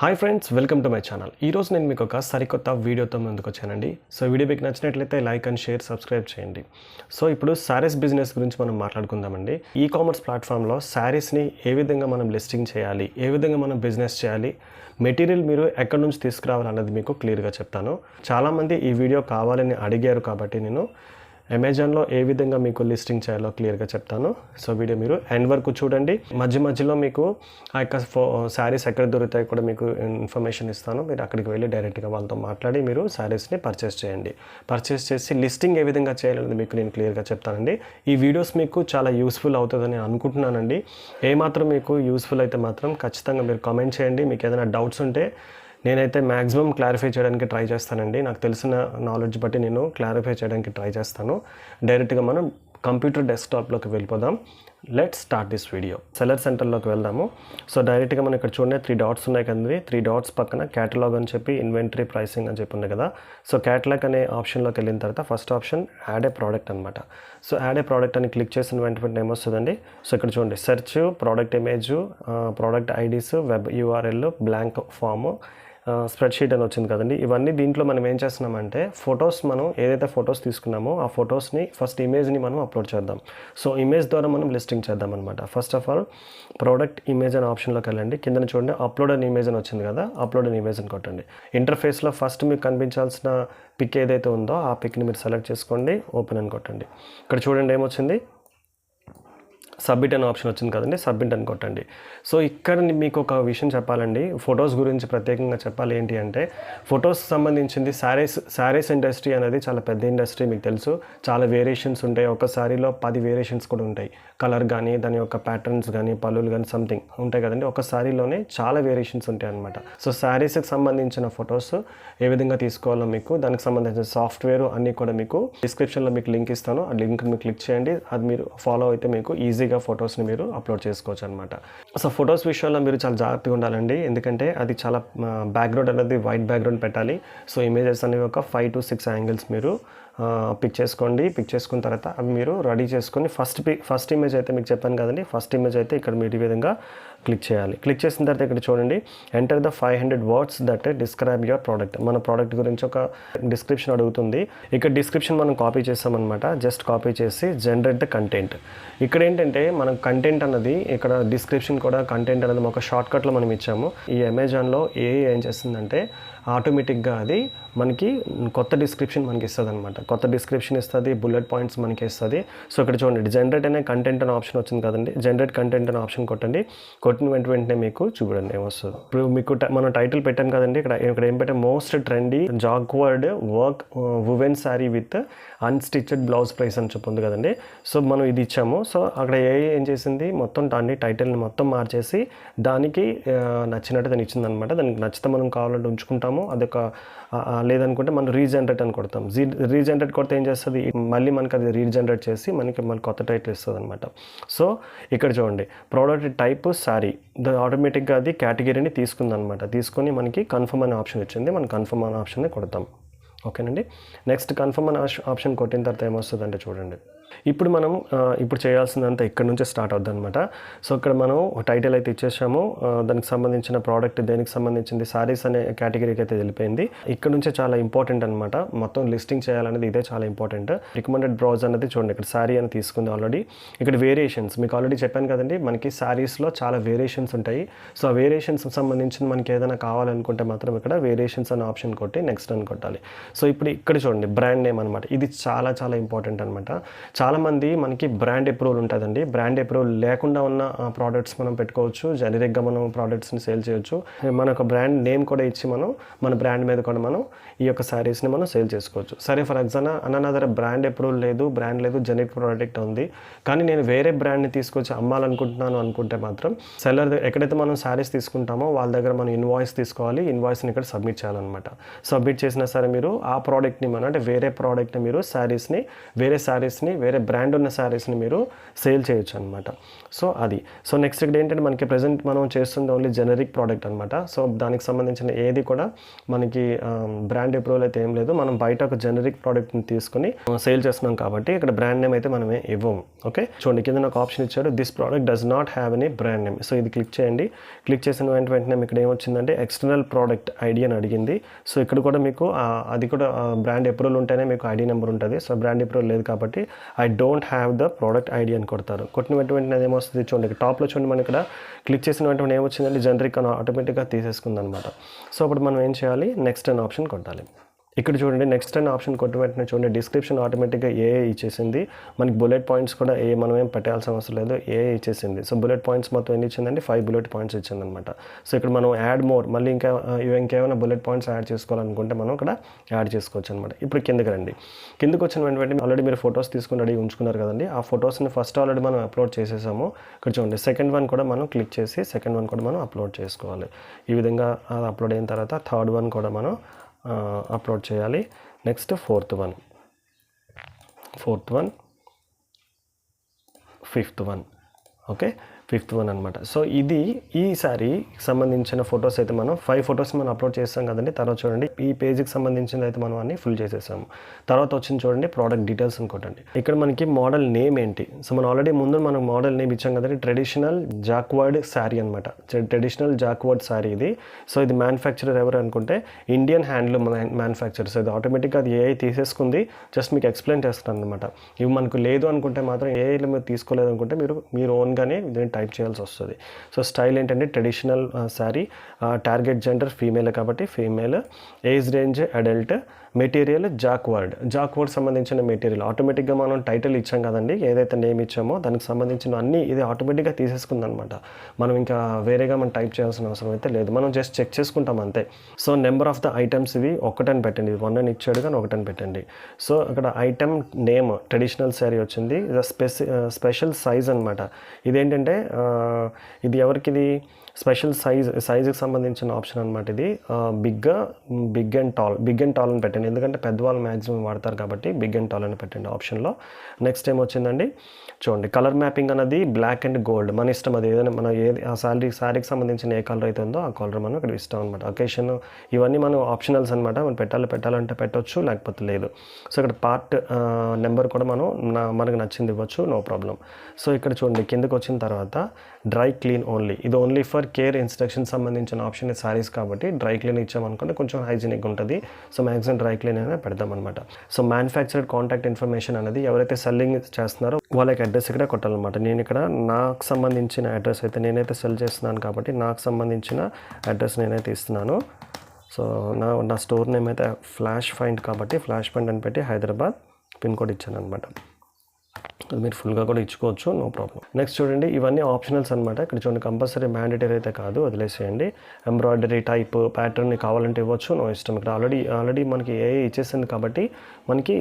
Hi friends welcome to my channel ఈరోజు నేను మీకు ఒక సరికొత్త వీడియోతో ముందుకు వచ్చానండి. సో వీడియో మీకు నచ్చినట్లయితే లైక్ అండ్ షేర్ సబ్స్క్రైబ్ చేయండి. సో ఇప్పుడు శారీస్ బిజినెస్ గురించి మనం మాట్లాడుకుందామండి. ఈ కామర్స్ ప్లాట్ఫామ్లో శారీస్ని ఏ విధంగా మనం లిస్టింగ్ చేయాలి ఏ విధంగా మనం బిజినెస్ చేయాలి మెటీరియల్ మీరు ఎక్కడి నుంచి తీసుకురావాలన్నది మీకు క్లియర్గా చెప్తాను. చాలామంది ఈ వీడియో కావాలని అడిగారు కాబట్టి నేను అమెజాన్లో ఏ విధంగా మీకు లిస్టింగ్ చేయాలో క్లియర్గా చెప్తాను. సో వీడియో మీరు ఎండ్ వరకు చూడండి. మధ్య మధ్యలో మీకు ఆ యొక్క ఫో శారీస్ ఎక్కడ దొరుకుతాయి కూడా మీకు ఇన్ఫర్మేషన్ ఇస్తాను. మీరు అక్కడికి వెళ్ళి డైరెక్ట్గా వాళ్ళతో మాట్లాడి మీరు శారీస్ని పర్చేస్ చేయండి. పర్చేస్ చేసి లిస్టింగ్ ఏ విధంగా చేయాలనేది మీకు నేను క్లియర్గా చెప్తానండి. ఈ వీడియోస్ మీకు చాలా యూస్ఫుల్ అవుతుందని అనుకుంటున్నానండి. ఏమాత్రం మీకు యూస్ఫుల్ అయితే మాత్రం ఖచ్చితంగా మీరు కామెంట్ చేయండి. మీకు ఏదైనా డౌట్స్ ఉంటే నేనైతే మ్యాక్సిమం క్లారిఫై చేయడానికి ట్రై చేస్తానండి. నాకు తెలిసిన నాలెడ్జ్ బట్టి నేను క్లారిఫై చేయడానికి ట్రై చేస్తాను. డైరెక్ట్గా మనం కంప్యూటర్ డెస్క్టాప్లోకి వెళ్ళిపోదాం. Let start this video seller సెంటర్లోకి వెళ్దాము. సో డైరెక్ట్గా మనం ఇక్కడ చూడండి త్రీ డాట్స్ ఉన్నాయి కదండి. త్రీ డాట్స్ పక్కన క్యాటలాగ్ అని చెప్పి ఇన్వెంటరీ ప్రైసింగ్ అని చెప్పి ఉంది కదా. సో క్యాటలాగ్ అనే ఆప్షన్లోకి వెళ్ళిన తర్వాత first option add a product అనమాట సో యాడ్ ఏ ప్రోడక్ట్ అని క్లిక్ చేసిన వెంటనే ఏమొస్తుందండి? సో ఇక్కడ చూడండి search product image product IDs web URL blank form spreadsheet అని వచ్చింది కదండి. ఇవన్నీ దీంట్లో మనం ఏం చేస్తున్నామంటే ఫొటోస్ మనం ఏదైతే ఫొటోస్ తీసుకున్నామో ఆ ఫొటోస్ని ఫస్ట్ ఇమేజ్ని మనం అప్లోడ్ చేద్దాం. సో ఇమేజ్ ద్వారా మనం లిస్టింగ్ చేద్దాం అనమాట first of all product image అనే ఆప్షన్లోకి వెళ్ళండి. కింద చూడండి అప్లోడ్ అని ఇమేజ్ అని వచ్చింది కదా అప్లోడ్ అని ఇమేజ్ అని కొట్టండి. ఇంటర్ఫేస్లో ఫస్ట్ మీకు కనిపించాల్సిన పిక్ ఏదైతే ఉందో ఆ పిక్ని మీరు సెలెక్ట్ చేసుకోండి ఓపెన్ అని కొట్టండి. ఇక్కడ చూడండి ఏమొచ్చింది? సబ్మిట్ అనే ఆప్షన్ వచ్చింది కదండి సబ్మిట్ అని కొట్టండి. సో ఇక్కడ మీకు ఒక విషయం చెప్పాలండి. ఫొటోస్ గురించి ప్రత్యేకంగా చెప్పాలి ఏంటి అంటే ఫొటోస్ సంబంధించింది శారీస్ శారీస్ ఇండస్ట్రీ అనేది చాలా పెద్ద ఇండస్ట్రీ మీకు తెలుసు. చాలా వేరియేషన్స్ ఉంటాయి. ఒక శారీలో పది వేరియేషన్స్ కూడా ఉంటాయి. కలర్ కానీ దాని యొక్క ప్యాటర్న్స్ కానీ పళ్ళులు కానీ సంథింగ్ ఉంటాయి కదండి. ఒక శారీలోనే చాలా వేరియేషన్స్ ఉంటాయి అనమాట సో శారీస్కి సంబంధించిన ఫొటోస్ ఏ విధంగా తీసుకోవాలో మీకు దానికి సంబంధించిన సాఫ్ట్వేర్ అన్నీ కూడా మీకు డిస్క్రిప్షన్లో మీకు లింక్ ఇస్తాను. ఆ లింక్ మీరు క్లిక్ చేయండి. అది మీరు ఫాలో అయితే మీకు ఈజీగా ఫొటోస్ని మీరు అప్లోడ్ చేసుకోవచ్చు అనమాట సో ఫొటోస్ విషయంలో మీరు చాలా జాగ్రత్తగా ఉండాలండి. ఎందుకంటే అది చాలా బ్యాక్గ్రౌండ్ అనేది వైట్ బ్యాక్గ్రౌండ్ పెట్టాలి. సో ఇమేజెస్ అనేవి ఒక ఫైవ్ టు సిక్స్ యాంగిల్స్ మీరు పిక్ చేసుకోండి. పిక్ చేసుకున్న తర్వాత అవి మీరు రెడీ చేసుకొని ఫస్ట్ పిక్ ఫస్ట్ ఇమేజ్ అయితే మీకు చెప్పాను కదండి. ఫస్ట్ ఇమేజ్ అయితే ఇక్కడ మీరు ఈ విధంగా క్లిక్ చేయాలి. క్లిక్ చేసిన తర్వాత ఇక్కడ చూడండి. Enter the five hundred words that describe your product మన ప్రోడక్ట్ గురించి ఒక డిస్క్రిప్షన్ అడుగుతుంది. ఇక్కడ డిస్క్రిప్షన్ మనం కాపీ చేస్తామన్నమాట. జస్ట్ కాపీ చేసి జనరేట్ ద కంటెంట్ ఇక్కడ ఏంటంటే మనం కంటెంట్ అన్నది ఇక్కడ డిస్క్రిప్షన్ కూడా కంటెంట్ అనేది ఒక షార్ట్ కట్లో మనం ఇచ్చాము. ఈ అమెజాన్లో ఏ ఏం చేస్తుందంటే ఆటోమేటిక్గా అది మనకి కొత్త డిస్క్రిప్షన్ మనకి ఇస్తుంది అనమాట కొత్త డిస్క్రిప్షన్ ఇస్తుంది బుల్లెట్ పాయింట్స్ మనకి ఇస్తుంది. సో ఇక్కడ చూడండి. జనరేట్ అనే కంటెంట్ అనే ఆప్షన్ వచ్చింది కదండి. జనరేట్ కంటెంట్ అనే ఆప్షన్ కొట్టండి. కొట్టిన వెంట వెంటనే మీకు చూడండి ఏమొస్తుంది. ఇప్పుడు మీకు మనం టైటిల్ పెట్టాం కదండి ఇక్కడ ఇక్కడ ఏం పెట్టాం most trendy jacquard work woven sari with unstitched blouse price అని చెప్పి ఉంది కదండి. సో మనం ఇది ఇచ్చాము. సో అక్కడ ఏ ఏం చేసింది? మొత్తం దాన్ని టైటిల్ని మొత్తం మార్చేసి దానికి నచ్చినట్టు దాన్ని ఇచ్చిందనమాట. దానికి నచ్చితే మనం కావాలంటే ఉంచుకుంటాము. అదొక లేదనుకుంటే మనం రీజనరేట్ అని కొడతాం. జీ రీజనరేట్ కొడితే ఏం చేస్తుంది? మళ్ళీ మనకి అది రీజనరేట్ చేసి మనకి మన కొత్త టైటిల్ ఇస్తుంది అనమాట సో ఇక్కడ చూడండి ప్రోడక్ట్ టైప్ సారీ ఆటోమేటిక్గా అది కేటగిరీని తీసుకుందనమాట తీసుకొని మనకి కన్ఫర్మ్ అనే ఆప్షన్ వచ్చింది. మనం కన్ఫర్మ్ అనే ఆప్షన్ని కొడతాం. ఓకేనండి? నెక్స్ట్ కన్ఫర్మ్ అనే ఆప్షన్ కొట్టిన తర్వాత ఏమొస్తుందంటే చూడండి. ఇప్పుడు మనం ఇప్పుడు చేయాల్సిందంతా ఇక్కడ నుంచే స్టార్ట్ అవుద్ది అనమాట సో ఇక్కడ మనం టైటిల్ అయితే ఇచ్చేసాము. దానికి సంబంధించిన ప్రోడక్ట్ దేనికి సంబంధించింది సారీస్ అనే కేటగిరీకి అయితే వెళ్ళిపోయింది. ఇక్కడ నుంచే చాలా ఇంపార్టెంట్ అనమాట మొత్తం లిస్టింగ్ చేయాలనేది ఇదే చాలా ఇంపార్టెంట్. రికమెండెడ్ బ్రౌజ్ అనేది చూడండి ఇక్కడ శారీ అని తీసుకుంది ఆల్రెడీ. ఇక్కడ వేరియేషన్స్ మీకు ఆల్రెడీ చెప్పాను కదండి మనకి శారీస్లో చాలా వేరియేషన్స్ ఉంటాయి. సో ఆ వేరియేషన్స్ సంబంధించిన మనకి ఏదైనా కావాలనుకుంటే మాత్రం ఇక్కడ వేరియేషన్స్ అనే ఆప్షన్ కొట్టి నెక్స్ట్ అని కొట్టాలి. సో ఇప్పుడు ఇక్కడ చూడండి బ్రాండ్ నేమ్ అనమాట ఇది చాలా చాలా ఇంపార్టెంట్ అనమాట చాలామంది మనకి బ్రాండ్ అప్రూవల్ ఉంటుందండి. బ్రాండ్ అప్రూవల్ లేకుండా ఉన్న ప్రోడక్ట్స్ మనం పెట్టుకోవచ్చు. జనరిక్గా మనం ప్రోడక్ట్స్ని సేల్ చేయొచ్చు. మన ఒక బ్రాండ్ నేమ్ కూడా ఇచ్చి మనం మన బ్రాండ్ మీద కూడా మనం ఈ యొక్క శారీస్ని మనం సేల్ చేసుకోవచ్చు. సరే ఫర్ ఎగ్జాంపుల్ అన్నదర బ్రాండ్ అప్రూవల్ లేదు బ్రాండ్ లేదు జెనరిక్ ప్రోడక్ట్ ఉంది. కానీ నేను వేరే బ్రాండ్ని తీసుకొచ్చి అమ్మాలనుకుంటున్నాను అనుకుంటే మాత్రం సెల్లర్ ఎక్కడైతే మనం శారీస్ తీసుకుంటామో వాళ్ళ దగ్గర మనం ఇన్వాయిస్ తీసుకోవాలి. ఇన్వాయిస్ని ఇక్కడ సబ్మిట్ చేయాలన్నమాట. సబ్మిట్ చేసినా సరే మీరు ఆ ప్రోడక్ట్ని మనం అంటే వేరే ప్రోడక్ట్ని మీరు శారీస్ని వేరే శారీస్ని వేరే వేరే బ్రాండ్ ఉన్న శారీస్ని మీరు సేల్ చేయొచ్చు అనమాట సో అది. సో నెక్స్ట్ ఇక్కడ ఏంటంటే మనకి ప్రజెంట్ మనం చేస్తుంది ఓన్లీ జెనరిక్ ప్రోడక్ట్ అనమాట సో దానికి సంబంధించిన ఏది కూడా మనకి బ్రాండ్ అప్రూవల్ అయితే ఏం లేదు. మనం బయట ఒక జెనరిక్ ప్రోడక్ట్ని తీసుకొని సేల్ చేస్తున్నాం కాబట్టి ఇక్కడ బ్రాండ్ నేమ్ అయితే మనమే ఇవ్వము ఓకే? చూడండి కింద నాకు ఆప్షన్ ఇచ్చాడు this product does not have any brand name so ఇది క్లిక్ చేయండి. క్లిక్ చేసిన వెంట వెంటనే ఇక్కడ ఏమొచ్చిందంటే ఎక్స్టర్నల్ ప్రోడక్ట్ ఐడి అని అడిగింది. సో ఇక్కడ కూడా మీకు అది కూడా బ్రాండ్ అప్రూవల్ ఉంటేనే మీకు ఐడి నెంబర్ ఉంటుంది. సో బ్రాండ్ అప్రూవల్ లేదు కాబట్టి I don't have the product ID అని కొడతారు. కొట్టిన వెంటనే అది ఏమొస్తుంది చూడండి టాప్లో చూడండి మనం ఇక్కడ క్లిక్ చేసిన వెంటనే ఏమొచ్చిందంటే జనరిక్ అని ఆటోమేటిక్గా తీసేసుకుందనమాట. సో అప్పుడు మనం ఏం చేయాలి? నెక్స్ట్ అనే ఆప్షన్ కొట్టాలి. ఇక్కడ చూడండి నెక్స్ట్ అనే ఆప్షన్ కొట్టిన వెంటనే చూడండి డిస్క్రిప్షన్ ఆటోమేటిక్గా ఏ ఇచ్చేసింది. మనకి బుల్లెట్ పాయింట్స్ కూడా ఏ మనం ఏం పెట్టాల్సిన అవసరం లేదు ఏ ఇచ్చేసింది. సో బుల్లెట్ పాయింట్స్ మొత్తం ఎన్ని ఇచ్చిందండి? ఫైవ్ బుల్లెట్ పాయింట్స్ ఇచ్చింది అనమాట సో ఇక్కడ మనం యాడ్ మోర్ మళ్ళీ ఇంకా ఇంకేమైనా బుల్లెట్ పాయింట్స్ యాడ్ చేసుకోవాలనుకుంటే మనం ఇక్కడ యాడ్ చేసుకోవచ్చు అనమాట ఇప్పుడు కిందకి రండి. కిందకి వచ్చిన వెంటనే ఆల్రెడీ మీరు ఫొటోస్ తీసుకుని రెడీ ఉంచుకున్నారు కదండి. ఆ ఫొటోస్ని ఫస్ట్ ఆల్రెడీ మనం అప్లోడ్ చేసేసాము. ఇక్కడ చూడండి సెకండ్ వన్ కూడా మనం క్లిక్ చేసి సెకండ్ వన్ కూడా మనం అప్లోడ్ చేసుకోవాలి. ఈ విధంగా అది అప్లోడ్ అయిన తర్వాత థర్డ్ వన్ కూడా మనం అప్లోడ్ చేయాలి. Next fourth one fourth one fifth one okay fifth one అనమాట సో ఇది ఈసారి సంబంధించిన ఫొటోస్ అయితే మనం ఫైవ్ ఫొటోస్ మనం అప్లోడ్ చేస్తాం కదండి తర్వాత చూడండి. ఈ పేజీకి సంబంధించింది అయితే మనం అన్ని ఫుల్ చేసేసాము. తర్వాత వచ్చింది చూడండి ప్రోడక్ట్ డీటెయిల్స్ అనుకోండి ఇక్కడ మనకి మోడల్ నేమ్ ఏంటి? సో మనం ఆల్రెడీ ముందు మనం మోడల్ నేమ్ ఇచ్చాం కదండి ట్రెడిషనల్ జాక్వర్డ్ శారీ అనమాట ట్రెడిషనల్ జాక్వర్డ్ శారీ ఇది. సో ఇది మ్యానుఫ్యాక్చరర్ ఎవరు అనుకుంటే ఇండియన్ హ్యాండ్లూమ్ మ్యానుఫ్యాక్చర్ సో ఇది ఆటోమేటిక్గా అది ఏఐ తీసేసుకుంది జస్ట్ మీకు ఎక్స్ప్లెయిన్ చేస్తాను అనమాట ఇవి మనకు లేదు అనుకుంటే మాత్రం ఏఐలో మీరు తీసుకోలేదు అనుకుంటే మీరు మీరు ఓన్గానే దీన్ని టైప్ చేయాల్సి వస్తుంది. సో స్టైల్ ఏంటంటే traditional sari target gender female కాబట్టి female age range adult material jacquard jacquard సంబంధించిన మెటీరియల్ ఆటోమేటిక్గా మనం టైటిల్ ఇచ్చాం కదండి ఏదైతే నేమ్ ఇచ్చామో దానికి సంబంధించిన అన్ని ఇది ఆటోమేటిక్గా తీసేసుకుందనమాట. మనం ఇంకా వేరేగా మనం టైప్ చేయాల్సిన అవసరం అయితే లేదు. మనం జస్ట్ చెక్ చేసుకుంటాం అంతే. So number of the items ఇవి ఒకటని పెట్టండి. వన్ అని ఇచ్చాడు కానీ ఒకటని పెట్టండి. సో అక్కడ ఐటమ్ నేమ్ ట్రెడిషనల్ శారీ వచ్చింది. స్పెసి స్పెషల్ సైజ్ అనమాట ఇదేంటంటే ఇది ఎవరికిది? స్పెషల్ సైజ్ సైజుకి సంబంధించిన ఆప్షన్ అనమాట ఇది. Big big and tall big and tall అని పెట్టండి. ఎందుకంటే పెద్దవాళ్ళు మ్యాక్సిమం వాడతారు కాబట్టి బిగ్ అండ్ టాల్ అని పెట్టండి ఆప్షన్లో. నెక్స్ట్ ఏం వచ్చిందండి? చూడండి కలర్ మ్యాపింగ్ అనేది బ్లాక్ అండ్ గోల్డ్. మన ఇష్టం అది. ఏదైనా మన ఏది ఆ శారీ శారీకి సంబంధించిన ఏ కలర్ అయితే ఉందో ఆ కలర్ మనం ఇక్కడ ఇష్టం అనమాట అకేషన్ ఇవన్నీ మనం ఆప్షనల్స్ అనమాట మనం పెట్టాలి పెట్టాలంటే పెట్టొచ్చు లేకపోతే లేదు. సో ఇక్కడ పార్ట్ నెంబర్ కూడా మనం నా మనకు నచ్చింది ఇవ్వచ్చు. No problem. సో ఇక్కడ చూడండి కిందకు వచ్చిన తర్వాత డ్రై క్లీన్ ఓన్లీ. ఇది ఓన్లీ ఫర్ కేర్ ఇన్స్ట్రక్షన్ సంబంధించిన ఆప్షన్ శారీస్ కాబట్టి డ్రై క్లీన్ ఇచ్చామనుకుంటే కొంచెం హైజీనిక్ ఉంటుంది. సో మ్యాక్సిమం డ్రై క్లీన్ అయినా పెడదాం అనమాట సో మ్యానుఫ్యాక్చర్డ్ కాంటాక్ట్ ఇన్ఫర్మేషన్ అనేది ఎవరైతే సెల్లింగ్ చేస్తున్నారో వాళ్ళకి అడ్రస్ ఇక్కడ కొట్టాలన్నమాట. నేను ఇక్కడ నాకు సంబంధించిన అడ్రస్ అయితే నేనైతే సెల్ చేస్తున్నాను కాబట్టి నాకు సంబంధించిన అడ్రస్ నేనైతే ఇస్తున్నాను. సో నా నా స్టోర్ నేమ్ అయితే ఫ్లాష్ ఫైండ్ కాబట్టి ఫ్లాష్ ఫైండ్ అని పెట్టి హైదరాబాద్ పిన్ కోడ్ ఇచ్చాను అనమాట అది మీరు ఫుల్గా కూడా ఇచ్చుకోవచ్చు నో ప్రాబ్లం నెక్స్ట్ చూడండి ఇవన్నీ ఆప్షనల్స్ అనమాట ఇక్కడ చూడండి కంపల్సరీ మ్యాండేటరీ అయితే కాదు వదిలేసేయండి. ఎంబ్రాయిడరీ టైప్ ప్యాటర్న్ కావాలంటే ఇవ్వచ్చు నో ఇష్టం. ఇక్కడ ఆల్రెడీ ఆల్రెడీ మనకి ఏ ఇచ్చేసింది కాబట్టి మనకి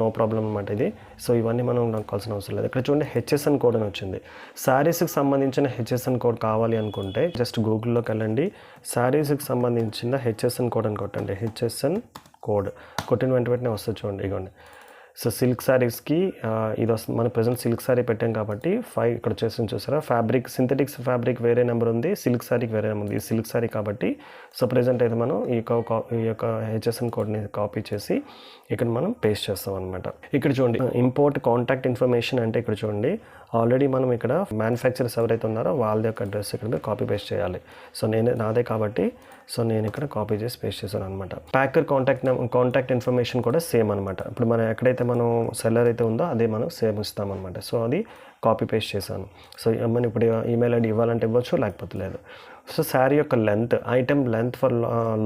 నో ప్రాబ్లం అనమాట ఇది. సో ఇవన్నీ మనం నొక్కాల్సిన అవసరం లేదు. ఇక్కడ చూడండి హెచ్ఎస్ఎన్ కోడ్ అని వచ్చింది. శారీస్కి సంబంధించిన హెచ్ఎస్ఎన్ కోడ్ కావాలి అనుకుంటే జస్ట్ గూగుల్లోకి వెళ్ళండి. శారీస్కి సంబంధించిన హెచ్ఎస్ఎన్ కోడ్ అని కొట్టండి. హెచ్ఎస్ఎన్ కోడ్ కొట్టిన వెంట వెంటనే వస్తుంది చూడండి ఇగోండి. సో సిల్క్ శారీస్కి ఇది వస్తుంది మన ప్రజెంట్ సిల్క్ శారీ పెట్టాం కాబట్టి ఫైవ్ ఇక్కడ వచ్చేసి చూసారా? ఫ్యాబ్రిక్ సింథటిక్స్ ఫ్యాబ్రిక్ వేరే నెంబర్ ఉంది సిల్క్ శారీకి వేరే నెంబర్ ఉంది. సిల్క్ శారీ కాబట్టి సో ప్రజెంట్ అయితే మనం ఈ యొక్క కా- ఈ యొక్క హెచ్ఎస్ఎన్ కోడ్ని కాపీ చేసి ఇక్కడ మనం పేస్ట్ చేస్తాం అనమాట ఇక్కడ చూడండి ఇంపోర్ట్ కాంటాక్ట్ ఇన్ఫర్మేషన్ అంటే ఇక్కడ చూడండి ఆల్రెడీ మనం ఇక్కడ మ్యానుఫ్యాక్చరర్స్ ఎవరైతే ఉన్నారో వాళ్ళ యొక్క అడ్రస్ ఇక్కడ కాపీ పేస్ట్ చేయాలి. సో నేను నాదే కాబట్టి సో నేను ఇక్కడ కాపీ చేసి పేస్ట్ చేశాను అనమాట ప్యాకర్ కాంటాక్ట్ కాంటాక్ట్ ఇన్ఫర్మేషన్ కూడా సేమ్ అనమాట ఇప్పుడు మనం ఎక్కడైతే మనం సెల్లర్ అయితే ఉందో అదే మనం సేమ్ ఇస్తామన్నమాట సో అది కాపీ పేస్ట్ చేశాను. సో మనం ఇప్పుడు ఈమెయిల్ ఐడి ఇవ్వాలంటే ఇవ్వచ్చు లేకపోతే లేదు. సో శారీ యొక్క length item length for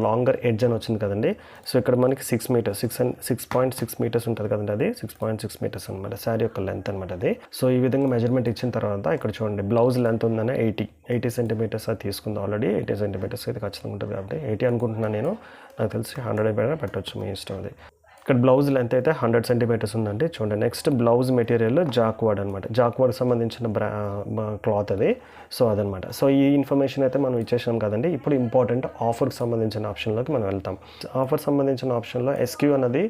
longer edge అని వచ్చింది కదండి. సో ఇక్కడ మనకి six metres six and six point six metres ఉంటుంది కదండి అది. సిక్స్ పాయింట్ సిక్స్ మీటర్స్ అనమాట శారీ యొక్క లెంత్ అనమాట అది. సో ఈ విధంగా మెజర్మెంట్ ఇచ్చిన తర్వాత ఇక్కడ చూడండి బ్లౌజ్ లెంత్ ఉందని ఎయిటీ ఎయిటీ సెంటీమీటర్స్ అది తీసుకుంది ఆల్రెడీ ఎయిటీ సెంటీమీటర్స్ అయితే ఖచ్చితంగా ఉంటుంది కాబట్టి ఎయిటీ అనుకుంటున్నాను నేను. నాకు తెలిసి హండ్రెడ్ అయిపోయినా పెట్టవచ్చు మీ ఇష్టం అది. ఇక్కడ బ్లౌజ్ లెంత్ అయితే హండ్రెడ్ సెంటీమీటర్స్ ఉందండి. చూడండి నెక్స్ట్ బ్లౌజ్ మెటీరియల్ జాక్వర్డ్ అనమాట జాక్వర్డ్ సంబంధించిన బ్రా క్లాత్ అది. సో అదనమాట సో ఈ ఇన్ఫర్మేషన్ అయితే మనం ఇచ్చేసాం కదండి. ఇప్పుడు ఇంపార్టెంట్ ఆఫర్కి సంబంధించిన ఆప్షన్లోకి మనం వెళ్తాం. ఆఫర్ సంబంధించిన ఆప్షన్లో ఎస్క్యూ అనేది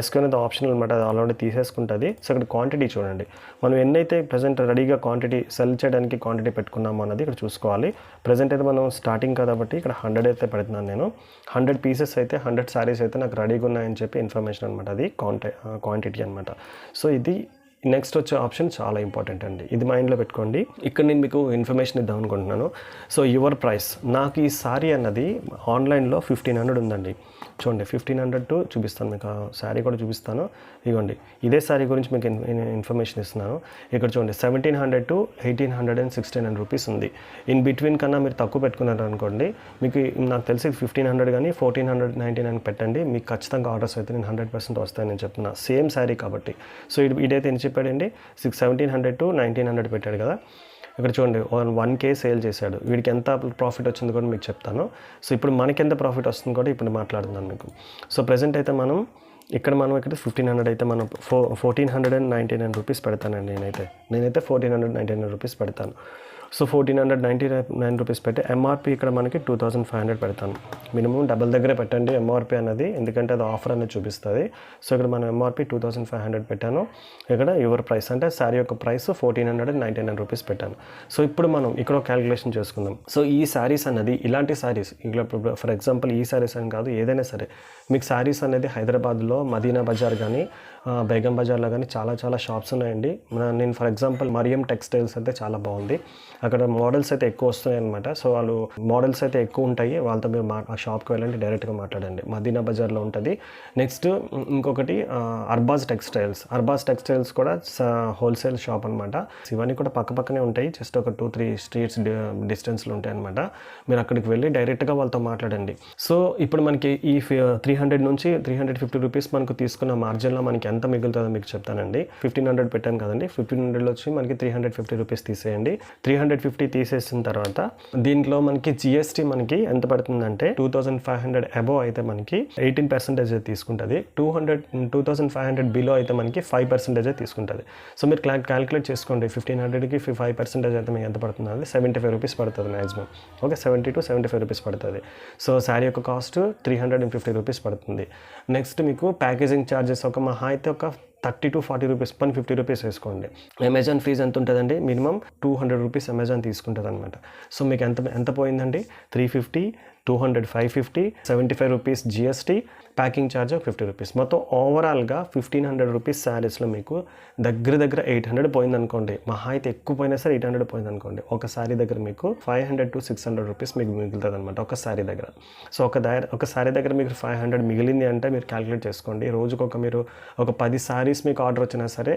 ఎస్క్యూ అనేది ఆప్షన్ అనమాట అది ఆల్రెడీ తీసేసుకుంటుంది. సో ఇక్కడ క్వాంటిటీ చూడండి. మనం ఎన్నైతే ప్రజెంట్ రెడీగా క్వాంటిటీ సెల్ చేయడానికి క్వాంటిటీ పెట్టుకున్నామో అన్నది ఇక్కడ చూసుకోవాలి. ప్రజెంట్ అయితే మనం స్టార్టింగ్ కాబట్టి ఇక్కడ హండ్రెడ్ అయితే పెడుతున్నాను నేను. హండ్రెడ్ పీసెస్ అయితే హండ్రెడ్ శారీస్ అయితే నాకు రెడీగా ఉన్నాయని చెప్పి ఇన్ఫర్మేషన్ అనమాట అది క్వాంటి క్వాంటిటీ అనమాట సో ఇది నెక్స్ట్ వచ్చే ఆప్షన్ చాలా ఇంపార్టెంట్ అండి. ఇది మైండ్లో పెట్టుకోండి. ఇక్కడ నేను మీకు ఇన్ఫర్మేషన్ ఇద్దాం అనుకుంటున్నాను. సో యువర్ ప్రైస్ నాకు ఈ సారీ అన్నది ఆన్లైన్లో ఫిఫ్టీన్ హండ్రెడ్ ఉందండి. చూడండి ఫిఫ్టీన్ హండ్రెడ్ టు చూపిస్తాను మీకు. ఆ శారీ కూడా చూపిస్తాను. ఇదిగోండి ఇదే శారీ గురించి మీకు ఇన్ఫర్మేషన్ ఇస్తున్నాను. ఇక్కడ చూడండి seventeen hundred to eighteen hundred and sixteen hundred rupees ఉంది. ఇన్ బిట్వీన్ కన్నా మీరు తక్కువ పెట్టుకున్నారు అనుకోండి మీకు నాకు తెలిసి ఫిఫ్టీన్ హండ్రెడ్ కానీ ఫోర్టీన్ హండ్రెడ్ నైన్టీన్ అని పెట్టండి. మీకు ఖచ్చితంగా ఆర్డర్స్ అయితే నేను హండ్రెడ్ పర్సెంట్ వస్తాయని నేను చెప్తున్నా. సేమ్ శారీ కాబట్టి. సో ఇది ఇదైతే ఎన్ని చెప్పాడండి? Six seventeen hundred to nineteen hundred పెట్టాడు కదా. ఇక్కడ చూడండి వన్ కే సేల్ చేశాడు. వీడికి ఎంత ప్రాఫిట్ వచ్చింది కూడా మీకు చెప్తాను. సో ఇప్పుడు మనకి ఎంత ప్రాఫిట్ వస్తుంది కూడా ఇప్పుడు మాట్లాడుతున్నాను మీకు. సో ప్రజెంట్ అయితే మనం ఇక్కడ మనం ఇక్కడ ఫిఫ్టీన్ హండ్రెడ్ అయితే మనం four fourteen hundred and ninety nine rupees పెడతానండి నేనైతే. నేనైతే fourteen hundred ninety nine rupees పెడతాను. So fourteen hundred ninety nine rupees పెట్టి ఎంఆర్పి ఇక్కడ మనకి టూ థౌసండ్ ఫైవ్ హండ్రెడ్ పెడతాను. మినిమం డబల్ దగ్గరే పెట్టండి ఎంఆర్పి అనేది ఎందుకంటే అది ఆఫర్ అనేది చూపిస్తుంది. సో ఇక్కడ మనం MRP two thousand five hundred పెట్టాను. ఇక్కడ యువర్ ప్రైస్ అంటే శారీ యొక్క price fourteen hundred ninety nine rupees పెట్టాను. సో ఇప్పుడు మనం ఇక్కడ క్యాలిక్యులేషన్ చేసుకుందాం. సో ఈ శారీస్ అనేది ఇలాంటి శారీస్ ఇక్కడ ఫర్ ఎగ్జాంపుల్ ఈ శారీస్ అని కాదు ఏదైనా సరే మీకు శారీస్ అనేది హైదరాబాద్లో మదీనా బజార్ కానీ బేగం బజార్లో కానీ చాలా చాలా షాప్స్ ఉన్నాయండి. నేను ఫర్ ఎగ్జాంపుల్ మరియం టెక్స్టైల్స్ అయితే చాలా బాగుంది. అక్కడ మోడల్స్ అయితే ఎక్కువ వస్తున్నాయి అనమాట సో వాళ్ళు మోడల్స్ అయితే ఎక్కువ ఉంటాయి. వాళ్ళతో మీరు మా ఆ షాప్కి వెళ్ళండి డైరెక్ట్గా మాట్లాడండి. మదీనా బజార్లో ఉంటుంది. నెక్స్ట్ ఇంకొకటి అర్బాజ్ టెక్స్టైల్స్. అర్బాజ్ టెక్స్టైల్స్ కూడా హోల్సేల్ షాప్ అనమాట ఇవన్నీ కూడా పక్క పక్కనే ఉంటాయి. జస్ట్ ఒక టూ త్రీ స్ట్రీట్స్ డిస్టెన్స్లో ఉంటాయి అనమాట మీరు అక్కడికి వెళ్ళి డైరెక్ట్గా వాళ్ళతో మాట్లాడండి. సో ఇప్పుడు మనకి ఈ త్రీ హండ్రెడ్ నుంచి త్రీ హండ్రెడ్ ఫిఫ్టీ రూపీస్ మనకు తీసుకున్న మార్జిన్లో మనకి ఎంత మిగులుతుందో మీకు చెప్తానండి. ఫిఫ్టీన్ హండ్రెడ్ పెట్టాను కదండి. ఫిఫ్టీన్ హండ్రెడ్లో వచ్చి మనకి త్రీ హండ్రెడ్ ఫిఫ్టీ రూపీస్ తీసేయండి. త్రీ హండ్రెడ్ ఫిఫ్టీ తీసేసిన తర్వాత దీంట్లో మనకి జిఎస్టీ మనకి ఎంత పడుతుందంటే two thousand five hundred above అయితే మనకి ఎయిటీన్ పర్సెంటేజ్ తీసుకుంటుంది. Two hundred two thousand five hundred below అయితే మనకి ఫైవ్ పర్సెంటేజ్ తీసుకుంటుంది. సో మీరు క్లా క్యాలిక్యులేట్ చేసుకోండి. ఫిఫ్టీన్ హండ్రెడ్కి ఫైవ్ పర్సెంటేజ్ అయితే మీకు ఎంత పడుతుంది అది సెవెంటీ ఫైవ్ రూపీస్ పడుతుంది maximum okay seventy to seventy five rupees పడుతుంది. సో శారీ యొక్క cost three hundred and fifty rupees పడుతుంది. నెక్స్ట్ మీకు ప్యాకేజింగ్ ఛార్జెస్ ఒక మహా అయితే ఒక thirty to forty rupees one fifty rupees వేసుకోండి. అమెజాన్ ఫీజ్ ఎంత ఉంటుందండి? Minimum two hundred rupees Amazon తీసుకుంటుంది అనమాట సో మీకు ఎంత ఎంత పోయిందండి? Three fifty two hundred five fifty seventy five rupees GST packing charge fifty rupees మొత్తం ఓవరాల్గా ఫిఫ్టీన్ హండ్రెడ్ రూపీస్ శారీస్లో మీకు దగ్గర దగ్గర ఎయిట్ హండ్రెడ్ పోయింది అనుకోండి. మహా అయితే ఎక్కువ పోయినా సరే ఎయిట్ హండ్రెడ్ పోయింది అనుకోండి. ఒక శారీ దగ్గర మీకు five hundred to six hundred rupees మీకు మిగులుతుంది అనమాట ఒక శారీ దగ్గర. సో ఒక దగ్గర ఒక శారీ దగ్గర మీకు ఫైవ్ హండ్రెడ్ మిగిలింది అంటే మీరు క్యాలిక్యులేట్ చేసుకోండి. రోజుకొక మీరు ఒక పది శారీస్ మీకు ఆర్డర్ వచ్చినా సరే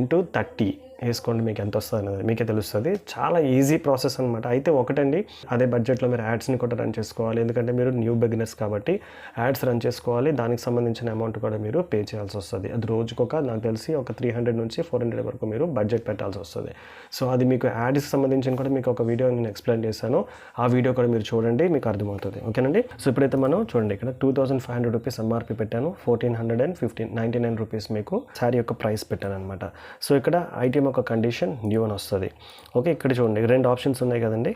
ఇంటూ థర్టీ వేసుకోండి మీకు ఎంత వస్తుంది అనేది మీకే తెలుస్తుంది. చాలా ఈజీ ప్రాసెస్ అనమాట అయితే ఒకటండి అదే బడ్జెట్లో మీరు యాడ్స్ని కూడా రన్ చేసుకోవాలి. ఎందుకంటే మీరు న్యూ బిగినర్స్ కాబట్టి యాడ్స్ రన్ చేసుకోవాలి. దానికి సంబంధించిన అమౌంట్ కూడా మీరు పే చేయాల్సి వస్తుంది. అది రోజుకొక నాకు తెలిసి ఒక త్రీ హండ్రెడ్ నుంచి ఫోర్ హండ్రెడ్ వరకు మీరు బడ్జెట్ పెట్టాల్సి వస్తుంది. సో అది మీకు యాడ్స్కి సంబంధించిన కూడా మీకు ఒక వీడియో నేను ఎక్స్ప్లెయిన్ చేశాను. ఆ వీడియో కూడా మీరు చూడండి మీకు అర్థమవుతుంది. ఓకేనండి? సో ఇప్పుడైతే మనం చూడండి ఇక్కడ two thousand five hundred rupees MRP పెట్టాను. Fourteen hundred and fifteen ninety nine rupees మీకు శారీ యొక్క ప్రైస్ పెట్టాను అనమాట సో ఇక్కడ ఐటీ ఒక కండిషన్ న్యూ అని వస్తుంది. ఓకే ఇక్కడ చూడండి రెండు ఆప్షన్స్ ఉన్నాయి కదండి.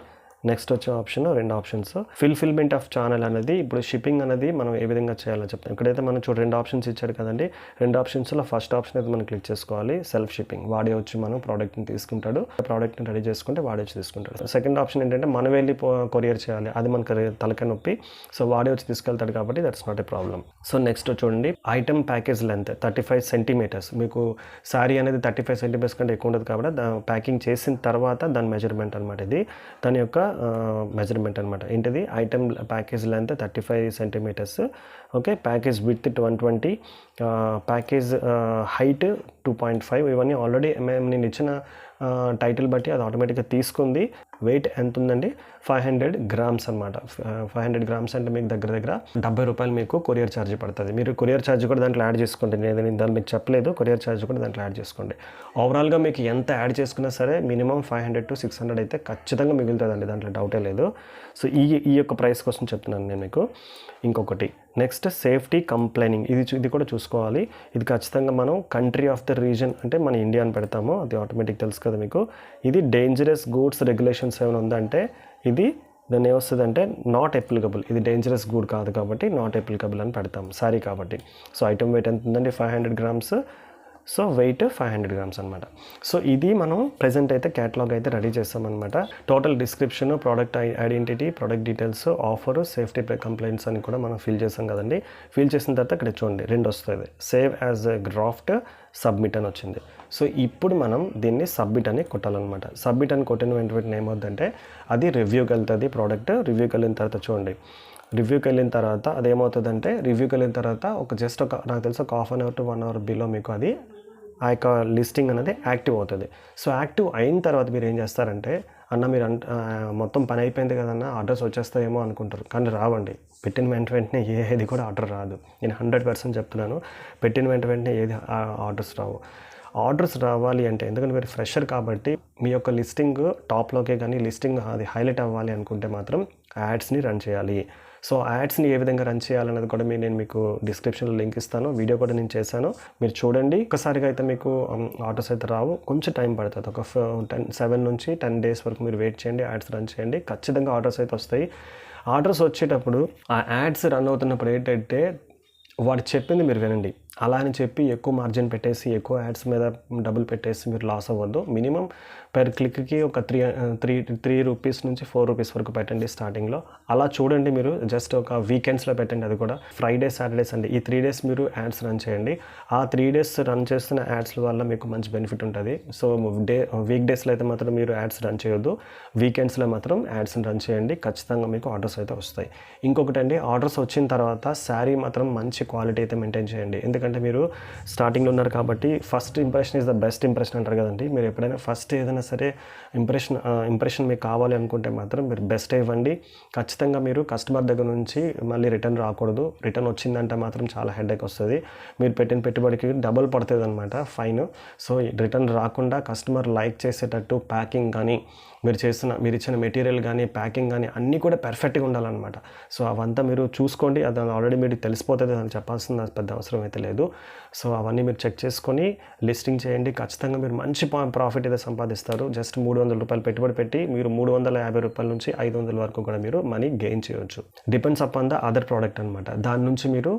నెక్స్ట్ వచ్చే ఆప్షన్ రెండు ఆప్షన్స్. ఫిల్ఫిల్మెంట్ ఆఫ్ ఛానల్ అనేది ఇప్పుడు షిప్పింగ్ అనేది మనం ఏ విధంగా చేయాలో చెప్తాం. ఇక్కడైతే మనం చూడ రెండు ఆప్షన్స్ ఇచ్చాడు కదండి. రెండు ఆప్షన్స్లో ఫస్ట్ ఆప్షన్ అయితే మనం క్లిక్ చేసుకోవాలి. సెల్ఫ్ షిప్పింగ్ వాడే వచ్చి మనం ప్రోడక్ట్ని తీసుకుంటాడు. ప్రోడక్ట్ని రెడీ చేసుకుంటే వాడే వచ్చి తీసుకుంటాడు. సెకండ్ ఆప్షన్ ఏంటంటే మనం వెళ్ళి కొరియర్ చేయాలి. అది మనకు తలక నొప్పి. సో వాడే వచ్చి తీసుకెళ్తాడు కాబట్టి that's not a problem so next చూడండి. Item package length thirty five centimetres మీకు శారీ అనేది థర్టీ ఫైవ్ సెంటీమీటర్స్ కంటే ఎక్కువ ఉండదు కాబట్టి ప్యాకింగ్ చేసిన తర్వాత దాని మెజర్మెంట్ అనమాట ఇది. దాని యొక్క మెజర్మెంట్ అనమాట ఏంటిది? Item package length thirty five centimetres okay package with one twenty package height two point five ఇవన్నీ ఆల్రెడీ మేము నేను ఇచ్చిన టైటిల్ బట్టి అది ఆటోమేటిక్గా తీసుకుంది. వెయిట్ ఎంత ఉందండి ఫైవ్ హండ్రెడ్ గ్రామ్స్ అనమాట ఫైవ్ హండ్రెడ్ గ్రామ్స్ అంటే మీకు దగ్గర దగ్గర డెబ్బై రూపాయలు మీకు కొరియర్ ఛార్జ్ పడుతుంది. మీరు కొరియర్ ఛార్జ్ కూడా దాంట్లో యాడ్ చేసుకోండి. నేను నేను దాన్ని మీకు చెప్పలేదు కొరియర్ ఛార్జ్ కూడా దాంట్లో యాడ్ చేసుకోండి. ఓవరాల్గా మీకు ఎంత యాడ్ చేసుకున్నా సరే minimum five hundred to six hundred అయితే ఖచ్చితంగా మిగులుతుందండి. దాంట్లో డౌటే లేదు. సో ఈ ఈ యొక్క ప్రైస్ కోసం చెప్తున్నాను నేను మీకు. ఇంకొకటి. Next safety complaining. ఇది ఇది కూడా చూసుకోవాలి. ఇది ఖచ్చితంగా మనం కంట్రీ ఆఫ్ ద రీజన్ అంటే మన ఇండియా అని పెడతాము. అది ఆటోమేటిక్ తెలుసు కదా మీకు. ఇది డేంజరస్ గూడ్స్ రెగ్యులేషన్స్ ఏమైనా ఉందంటే ఇది దాన్ని ఏమొస్తుంది అంటే నాట్ అప్లికబుల్ ఇది డేంజరస్ గూడ్ కాదు కాబట్టి నాట్ అప్లికబుల్ అని పెడతాం సారీ కాబట్టి. సో ఐటమ్ వెయిట్ ఎంత ఉందండి five hundred grams so weight five hundred grams అనమాట సో ఇది మనం ప్రజెంట్ అయితే క్యాటలాగ్ అయితే రెడీ చేస్తామన్నమాట. Total description product identity product details offer safety complaints అని కూడా మనం ఫిల్ చేసాం కదండి. ఫిల్ చేసిన తర్వాత ఇక్కడ చూడండి రెండు వస్తుంది save as a draft submit అని వచ్చింది. సో ఇప్పుడు మనం దీన్ని సబ్మిట్ అని కొట్టాలన్నమాట. సబ్మిట్ అని కొట్టిన వెంటనే ఏమవుతుందంటే అది రివ్యూకి వెళ్తుంది ప్రోడక్ట్ రివ్యూకి వెళ్ళిన తర్వాత చూడండి. రివ్యూకి వెళ్ళిన తర్వాత అదేమవుతుందంటే రివ్యూకి వెళ్ళిన తర్వాత ఒక జస్ట్ ఒక నాకు తెలిసి ఒక half an hour to one hour below మీకు అది ఆ యొక్క లిస్టింగ్ అనేది యాక్టివ్ అవుతుంది. సో యాక్టివ్ అయిన తర్వాత మీరు ఏం చేస్తారంటే అన్న మీరు అంట మొత్తం పని అయిపోయింది కదన్న ఆర్డర్స్ వచ్చేస్తాయేమో అనుకుంటారు. కానీ రావండి. పెట్టిన వెంట వెంటనే ఏది కూడా ఆర్డర్ రాదు. నేను హండ్రెడ్ పర్సెంట్ చెప్తున్నాను. పెట్టిన వెంట వెంటనే ఏది ఆర్డర్స్ రావు. ఆర్డర్స్ రావాలి అంటే ఎందుకంటే మీరు ఫ్రెషర్ కాబట్టి మీ యొక్క లిస్టింగ్ టాప్లోకే కానీ లిస్టింగ్ అది హైలైట్ అవ్వాలి అనుకుంటే మాత్రం యాడ్స్ని రన్ చేయాలి. సో యాడ్స్ని ఏ విధంగా రన్ చేయాలన్నది కూడా మీరు నేను మీకు డిస్క్రిప్షన్లో లింక్ ఇస్తాను. వీడియో కూడా నేను చేశాను. మీరు చూడండి. ఒకసారిగా అయితే మీకు ఆర్డర్స్ అయితే రావు. కొంచెం టైం పడుతుంది. ఒక టెన్ సెవెన్ నుంచి టెన్ డేస్ వరకు మీరు వెయిట్ చేయండి. యాడ్స్ రన్ చేయండి. ఖచ్చితంగా ఆర్డర్స్ అయితే వస్తాయి. ఆర్డర్స్ వచ్చేటప్పుడు ఆ యాడ్స్ రన్ అవుతున్నప్పుడు ఏంటంటే వాడు చెప్పింది మీరు వినండి. అలా అని చెప్పి ఎక్కువ మార్జిన్ పెట్టేసి ఎక్కువ యాడ్స్ మీద డబ్బులు పెట్టేసి మీరు లాస్ అవ్వద్దు. మినిమం పెర్ క్లిక్కి ఒక త్రీ త్రీ త్రీ రూపీస్ నుంచి ఫోర్ రూపీస్ వరకు పెట్టండి స్టార్టింగ్లో అలా చూడండి మీరు జస్ట్ ఒక వీకెండ్స్లో పెట్టండి అది కూడా. ఫ్రైడే సాటర్డే అండి ఈ త్రీ డేస్ మీరు యాడ్స్ రన్ చేయండి. ఆ త్రీ డేస్ రన్ చేస్తున్న యాడ్స్ వల్ల మీకు మంచి బెనిఫిట్ ఉంటుంది. సో డే వీక్ డేస్లో అయితే మాత్రం మీరు యాడ్స్ రన్ చేయొద్దు. వీకెండ్స్లో మాత్రం యాడ్స్ని రన్ చేయండి. ఖచ్చితంగా మీకు ఆర్డర్స్ అయితే వస్తాయి. ఇంకొకటి అండి ఆర్డర్స్ వచ్చిన తర్వాత శారీ మాత్రం మంచి క్వాలిటీ అయితే మెయింటైన్ చేయండి. ఎందుకంటే ఎందుకంటే మీరు స్టార్టింగ్లో ఉన్నారు కాబట్టి first impression is the best impression అంటారు కదండి. మీరు ఎప్పుడైనా ఫస్ట్ ఏదైనా సరే ఇంప్రెషన్ ఇంప్రెషన్ మీకు కావాలి అనుకుంటే మాత్రం మీరు బెస్ట్ ఇవ్వండి. ఖచ్చితంగా మీరు కస్టమర్ దగ్గర నుంచి మళ్ళీ రిటర్న్ రాకూడదు. రిటర్న్ వచ్చిందంటే మాత్రం చాలా హెడేక్ వస్తుంది. మీరు పెట్టిన పెట్టుబడికి డబుల్ పడుతుంది అనమాట ఫైన్ సో రిటర్న్ రాకుండా కస్టమర్ లైక్ చేసేటట్టు ప్యాకింగ్ కానీ మీరు చేస్తున్న మీరు ఇచ్చిన మెటీరియల్ కానీ ప్యాకింగ్ కానీ అన్నీ కూడా పెర్ఫెక్ట్గా ఉండాలన్నమాట. సో అవంతా మీరు చూసుకోండి. అది ఆల్రెడీ మీరు తెలిసిపోతుంది అని చెప్పాల్సిన పెద్ద అవసరం అయితే లేదు. లేదు. సో అవన్నీ మీరు చెక్ చేసుకొని లిస్టింగ్ చేయండి. ఖచ్చితంగా మీరు మంచి ప్రాఫిట్ అయితే సంపాదిస్తారు. జస్ట్ మూడు వందల రూపాయలు పెట్టుబడి పెట్టి మీరు మూడు వందల యాభై రూపాయల నుంచి ఐదు వందల వరకు కూడా మీరు మనీ గెయిన్ చేయొచ్చు. Depends up on the other product అనమాట దాని నుంచి మీరు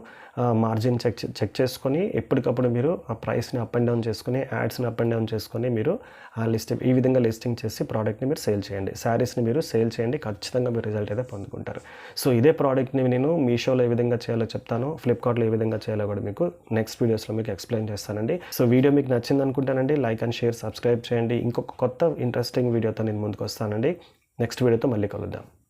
మార్జిన్ చెక్ చెక్ చేసుకొని ఎప్పటికప్పుడు మీరు ఆ ప్రైస్ని అప్ అండ్ డౌన్ చేసుకొని యాడ్స్ని అప్ అండ్ డౌన్ చేసుకొని మీరు ఆ లిస్టింగ్ ఈ విధంగా లిస్టింగ్ చేసి ప్రోడక్ట్ని మీరు సేల్ చేయండి. శారీస్ని మీరు సేల్ చేయండి. ఖచ్చితంగా మీరు రిజల్ట్ అయితే పొందుకుంటారు. సో ఇదే ప్రోడక్ట్ని నేను మీషోలో ఏ విధంగా చేయాలో చెప్తాను. ఫ్లిప్కార్ట్లో ఏ విధంగా చేయాలో కూడా మీకు నెక్స్ట్ వీడియోస్లో మీకు ఎక్స్ప్లెయిన్ చేస్తానండి. సో వీడియో మీకు నచ్చింది అనుకుంటానండి లైక్ అండ్ షేర్ సబ్స్క్రైబ్ చేయండి. ఇంకొక కొత్త ఇంట్రెస్టింగ్ వీడియోతో నేను ముందుకు వస్తానండి. నెక్స్ట్ వీడియోతో మళ్ళీ కలుద్దాం.